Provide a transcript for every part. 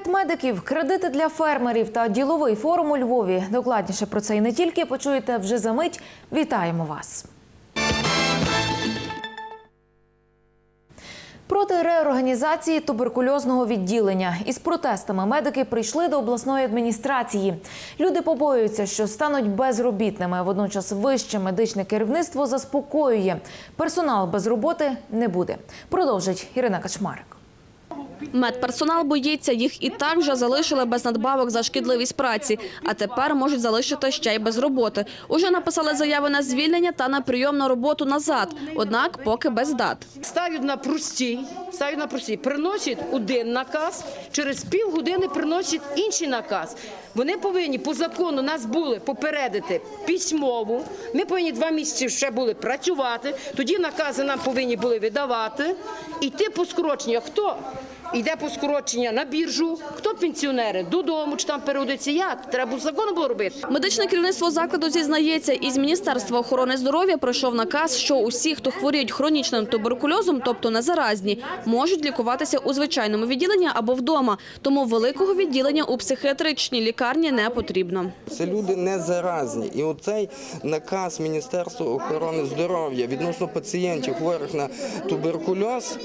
Декрет медиків, кредити для фермерів та діловий форум у Львові. Докладніше про це і не тільки почуєте вже за мить. Вітаємо вас. Проти реорганізації туберкульозного відділення із протестами медики прийшли до обласної адміністрації. Люди побоюються, що стануть безробітними. Водночас вище медичне керівництво заспокоює. Персонал без роботи не буде. Продовжить Ірина Качмарик. Медперсонал боїться, їх і так вже залишили без надбавок за шкідливість праці, а тепер можуть залишити ще й без роботи. Уже написали заяви на звільнення та на прийом на роботу назад, однак поки без дат. Ставлять на простій, ставлять на простій, приносять один наказ, через півгодини приносять інший наказ. Вони повинні по закону нас були попередити письмово. Ми повинні два місяці ще були працювати. Тоді накази нам повинні були видавати. Йти по скороченню. Хто йде по скорочення на біржу, хто пенсіонери додому чи там переодиться. Як треба закону було робити? Медичне керівництво закладу зізнається, із Міністерства охорони здоров'я пройшов наказ, що усі, хто хворіють хронічним туберкульозом, тобто незаразні, можуть лікуватися у звичайному відділенні або вдома. Тому великого відділення у психіатричній лікарні не потрібно. Це люди не заразні. І оцей наказ Міністерства охорони здоров'я відносно пацієнтів, хворих на туберкульоз,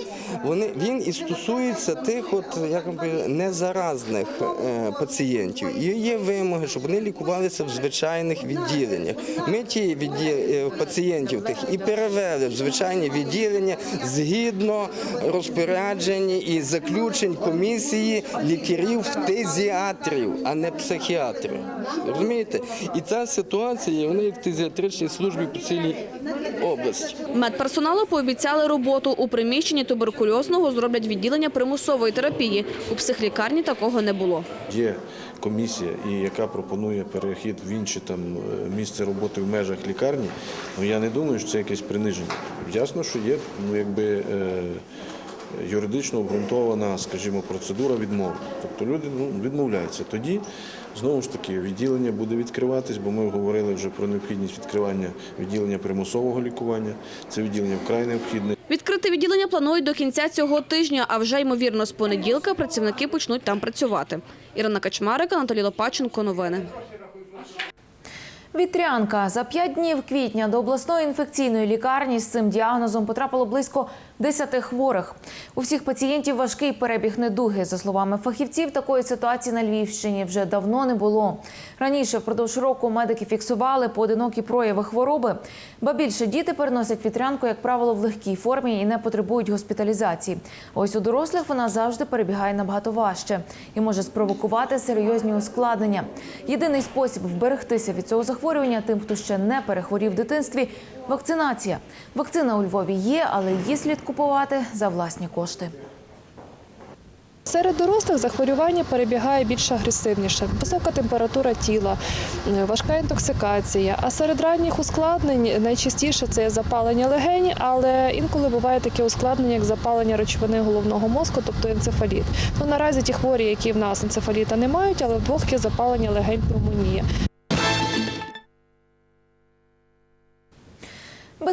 вони, він і стосується тих от, як незаразних е, пацієнтів. І є вимоги, щоб вони лікувалися в звичайних відділеннях. Ми ті відді... е, пацієнтів тих і перевели в звичайні відділення згідно розпоряджень і заключень комісії лікарів-фтизіатрів, а не психіатрів. Розумієте? І ця ситуація, вона як в фтизіатричній службі по цілій області. Медперсоналу пообіцяли роботу у приміщенні туберкульозного зроблять відділення примусової терапії. У психлікарні такого не було. Є комісія, яка пропонує перехід в інше там е, місце роботи в межах лікарні. Ну я не думаю, що це якесь приниження. Ясно, що є ну якби. Е, Юридично обґрунтована, скажімо, процедура відмови. Тобто люди ну, відмовляються. Тоді знову ж таки відділення буде відкриватись, бо ми говорили вже про необхідність відкривання відділення примусового лікування. Це відділення вкрай необхідне. Відкрити відділення планують до кінця цього тижня, а вже ймовірно з понеділка працівники почнуть там працювати. Ірина Качмарик, Анатолій Лопаченко. Новини. Вітрянка за п'ять днів квітня до обласної інфекційної лікарні з цим діагнозом потрапило близько 10 хворих. У всіх пацієнтів важкий перебіг недуги. За словами фахівців, такої ситуації на Львівщині вже давно не було. Раніше впродовж року медики фіксували поодинокі прояви хвороби. Ба більше діти переносять вітрянку, як правило, в легкій формі і не потребують госпіталізації. Ось у дорослих вона завжди перебігає набагато важче і може спровокувати серйозні ускладнення. Єдиний спосіб вберегтися від цього захворювання тим, хто ще не перехворів в дитинстві вакцинація. Вакцина у Львові є, але її слід купувати за власні кошти. Серед дорослих захворювання перебігає більш агресивніше, висока температура тіла, е, важка інтоксикація. А серед ранніх ускладнень найчастіше це запалення легені, але інколи буває таке ускладнення, як запалення речовини головного мозку, тобто енцефаліт. Ну наразі ті хворі, які в нас енцефаліта не мають, але вдвох є запалення легень пневмонія.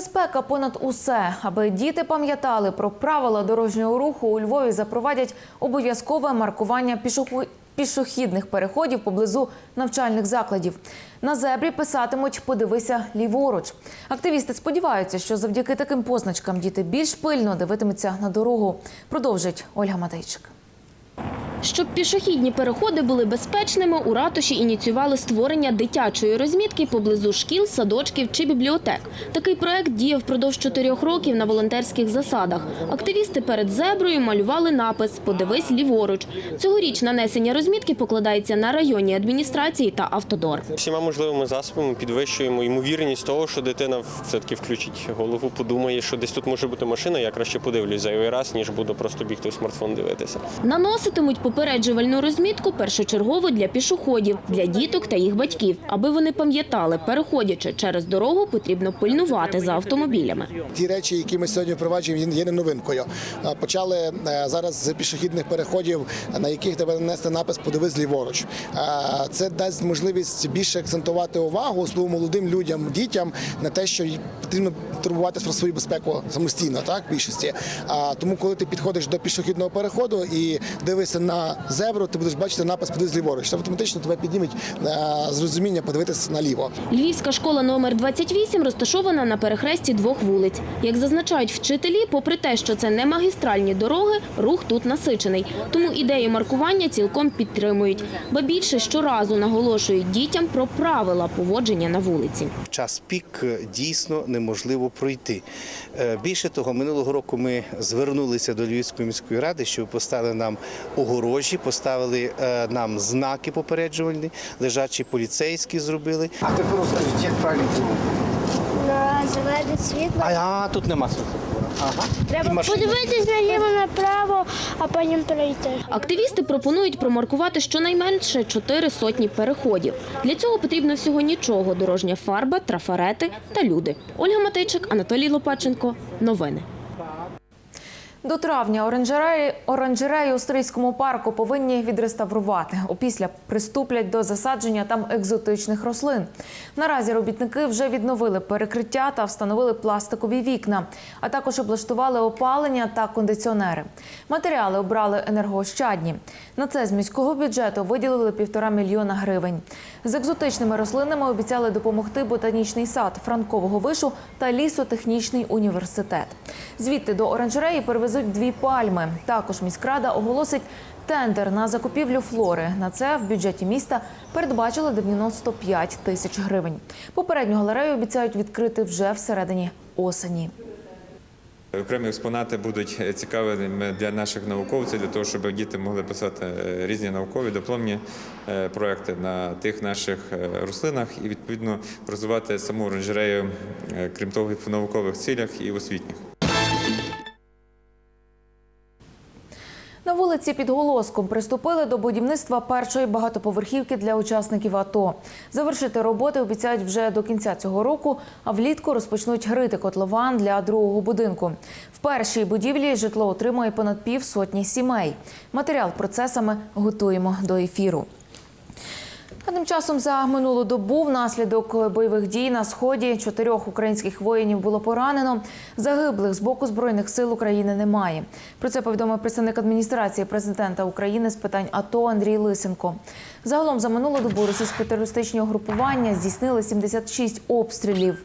Безпека понад усе, аби діти пам'ятали про правила дорожнього руху. У Львові запровадять обов'язкове маркування пішоху- пішохідних переходів поблизу навчальних закладів. На зебрі писатимуть Подивися ліворуч. Активісти сподіваються, що завдяки таким позначкам діти більш пильно дивитимуться на дорогу. Продовжить Ольга Матейчик. Щоб пішохідні переходи були безпечними, у ратуші ініціювали створення дитячої розмітки поблизу шкіл, садочків чи бібліотек. Такий проект діяв впродовж чотирьох років на волонтерських засадах. Активісти перед зеброю малювали напис «Подивись ліворуч». Цьогоріч нанесення розмітки покладається на районні адміністрації та автодор. Всіма можливими засобами підвищуємо ймовірність того, що дитина все-таки включить голову, подумає, що десь тут може бути машина, я краще подивлюсь зайвий раз, ніж буду просто бігти в смартфон дивитися. Наноситимуть попереджувальну розмітку першочергово для пішоходів, для діток та їх батьків. Аби вони пам'ятали, переходячи через дорогу, потрібно пильнувати за автомобілями. Ті речі, які ми сьогодні впроваджуємо, є не новинкою. Почали е, зараз з пішохідних переходів, на яких треба нанести напис Подивись ліворуч. Це дасть можливість більше акцентувати увагу особливо молодим людям, дітям на те, що потрібно турбуватися про свою безпеку самостійно, так в більшості. А тому, коли ти підходиш до пішохідного переходу і дивишся на на зебру, ти будеш бачити напис «Подивись ліворуч». Це автоматично тебе підніметь е, з подивитися наліво. Львівська школа номер 28 розташована на перехресті двох вулиць. Як зазначають вчителі, попри те, що це не магістральні дороги, рух тут насичений. Тому ідею маркування цілком підтримують. Ба більше щоразу наголошують дітям про правила поводження на вулиці. В час пік е, дійсно неможливо пройти. Е, Більше того, минулого року ми звернулися до Львівської міської ради, щоб поставили нам огорожі, поставили е, нам знаки попереджувальні, лежачі поліцейські зробили. А тепер розкажіть, як правильно було? На зелене світло. А, тут нема світла. Ага. Треба подивитись наліво направо, а потім пройти. Активісти пропонують промаркувати щонайменше чотири сотні переходів. Для цього потрібно всього нічого: дорожня фарба, трафарети та люди. Ольга Матейчик, Анатолій Лопаченко. Новини. До травня оранжереї, оранжереї у Стрийському парку повинні відреставрувати. Опісля приступлять до засадження там екзотичних рослин. Наразі робітники вже відновили перекриття та встановили пластикові вікна, а також облаштували опалення та кондиціонери. Матеріали обрали енергоощадні. На це з міського бюджету виділили півтора мільйона гривень. З екзотичними рослинами обіцяли допомогти ботанічний сад Франкового вишу та лісотехнічний університет. Звідти до оранжереї перевезуть дві пальми. Також міськрада оголосить тендер на закупівлю флори. На це в бюджеті міста передбачили 95 тисяч гривень. Попередню галерею обіцяють відкрити вже всередині осені. Окремі експонати будуть цікавими для наших науковців, для того, щоб діти могли писати е, різні наукові дипломні е, проекти на тих наших е, рослинах і відповідно розвивати саму оранжерею, крім того, в наукових цілях і освітніх. Вулиці під Голоском приступили до будівництва першої багатоповерхівки для учасників АТО. Завершити роботи обіцяють вже до кінця цього року, а влітку розпочнуть грити котлован для другого будинку. В першій будівлі житло отримує понад півсотні сімей. Матеріал процесами готуємо до ефіру. А тим часом за минулу добу внаслідок бойових дій на сході чотирьох українських воїнів було поранено. Загиблих з боку збройних сил України немає. Про це повідомив представник адміністрації президента України з питань АТО Андрій Лисенко. Загалом за минулу добу російсько-терористичні угрупування здійснили 76 обстрілів.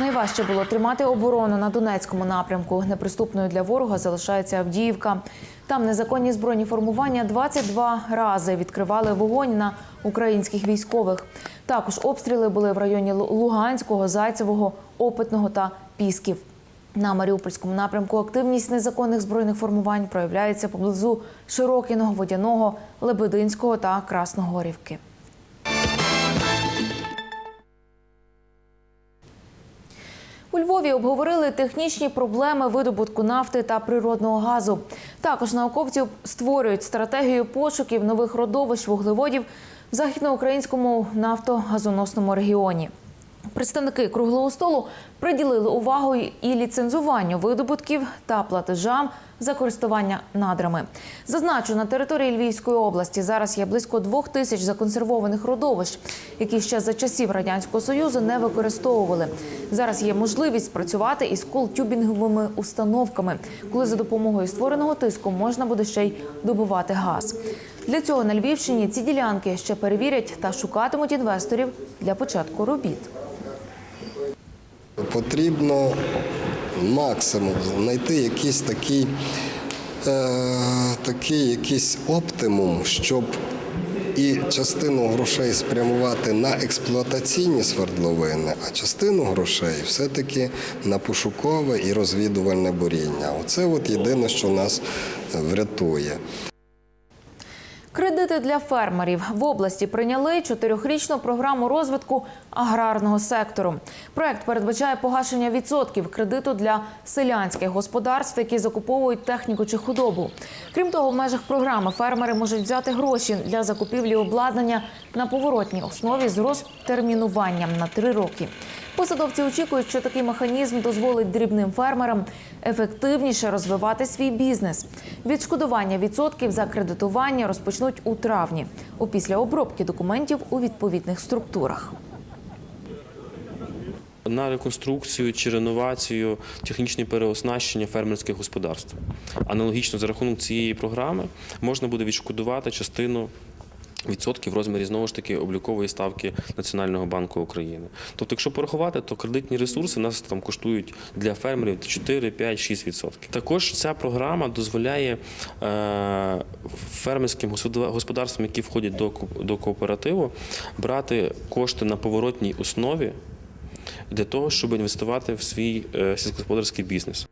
Найважче було тримати оборону на Донецькому напрямку. Неприступною для ворога залишається Авдіївка. Там незаконні збройні формування 22 рази відкривали вогонь на українських військових. Також обстріли були в районі Луганського, Зайцевого, Опитного та Пісків. На Маріупольському напрямку активність незаконних збройних формувань проявляється поблизу Широкіного, Водяного, Лебединського та Красногорівки. Львові обговорили технічні проблеми видобутку нафти та природного газу. Також науковці створюють стратегію пошуків нових родовищ вуглеводів в західноукраїнському нафтогазоносному регіоні. Представники круглого столу приділили увагу і ліцензуванню видобутків та платежам за користування надрами. Зазначу, на території Львівської області зараз є близько двох тисяч законсервованих родовищ, які ще за часів радянського союзу не використовували. Зараз є можливість працювати із колтюбінговими установками, коли за допомогою створеного тиску можна буде ще й добувати газ. Для цього на Львівщині ці ділянки ще перевірять та шукатимуть інвесторів для початку робіт. Потрібно максимум знайти якийсь такий, е, такий якийсь оптимум, щоб і частину грошей спрямувати на експлуатаційні свердловини, а частину грошей все-таки на пошукове і розвідувальне буріння. Оце от єдине, що нас врятує. Кредити для фермерів в області прийняли чотирьохрічну програму розвитку аграрного сектору. Проект передбачає погашення відсотків кредиту для селянських господарств, які закуповують техніку чи худобу. Крім того, в межах програми фермери можуть взяти гроші для закупівлі обладнання на поворотній основі з розтермінуванням на три роки. Посадовці очікують, що такий механізм дозволить дрібним фермерам ефективніше розвивати свій бізнес. Відшкодування відсотків за кредитування розпочнуть у травні, опісля обробки документів у відповідних структурах. на реконструкцію чи реновацію, технічне переоснащення фермерських господарств. Аналогічно за рахунок цієї програми можна буде відшкодувати частину. Відсотків в розмірі знову ж таки облікової ставки Національного банку України. Тобто, якщо порахувати, то кредитні ресурси нас там коштують для фермерів 4, 5, 6 відсотків. Також ця програма дозволяє е, фермерським господа- господарствам, які входять до, до кооперативу, брати кошти на поворотній основі для того, щоб інвестувати в свій е, сільськогосподарський бізнес.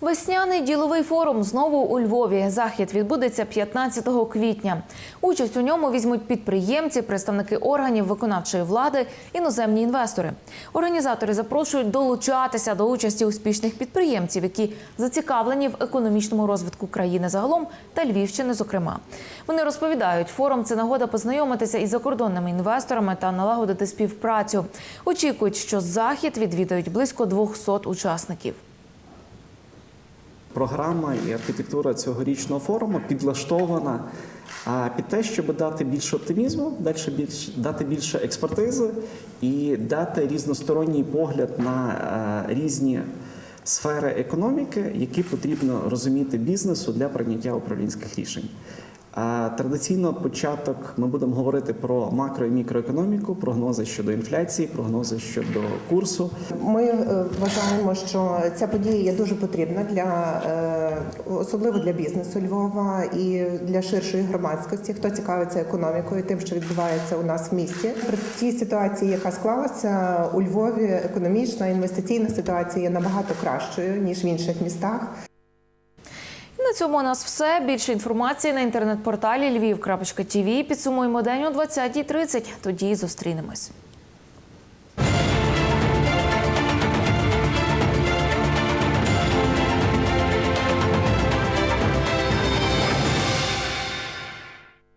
Весняний діловий форум знову у Львові. Захід відбудеться 15 квітня. Участь у ньому візьмуть підприємці, представники органів виконавчої влади, іноземні інвестори. Організатори запрошують долучатися до участі успішних підприємців, які зацікавлені в економічному розвитку країни загалом та Львівщини. Зокрема, вони розповідають, форум це нагода познайомитися із закордонними інвесторами та налагодити співпрацю. Очікують, що захід відвідають близько 200 учасників. Програма і архітектура цьогорічного форуму підлаштована під те, щоб дати більше оптимізму, дати більше експертизи і дати різносторонній погляд на різні сфери економіки, які потрібно розуміти бізнесу для прийняття управлінських рішень. Традиційно початок ми будемо говорити про макро і мікроекономіку, прогнози щодо інфляції, прогнози щодо курсу. Ми е, вважаємо, що ця подія є дуже потрібна для е, особливо для бізнесу Львова і для ширшої громадськості, хто цікавиться економікою, тим, що відбувається у нас в місті. При тій ситуації, яка склалася у Львові, економічна інвестиційна ситуація є набагато кращою ніж в інших містах. На цьому у нас все. Більше інформації на інтернет-порталі Львів.тв. Підсумуємо день о 20.30. Тоді зустрінемось.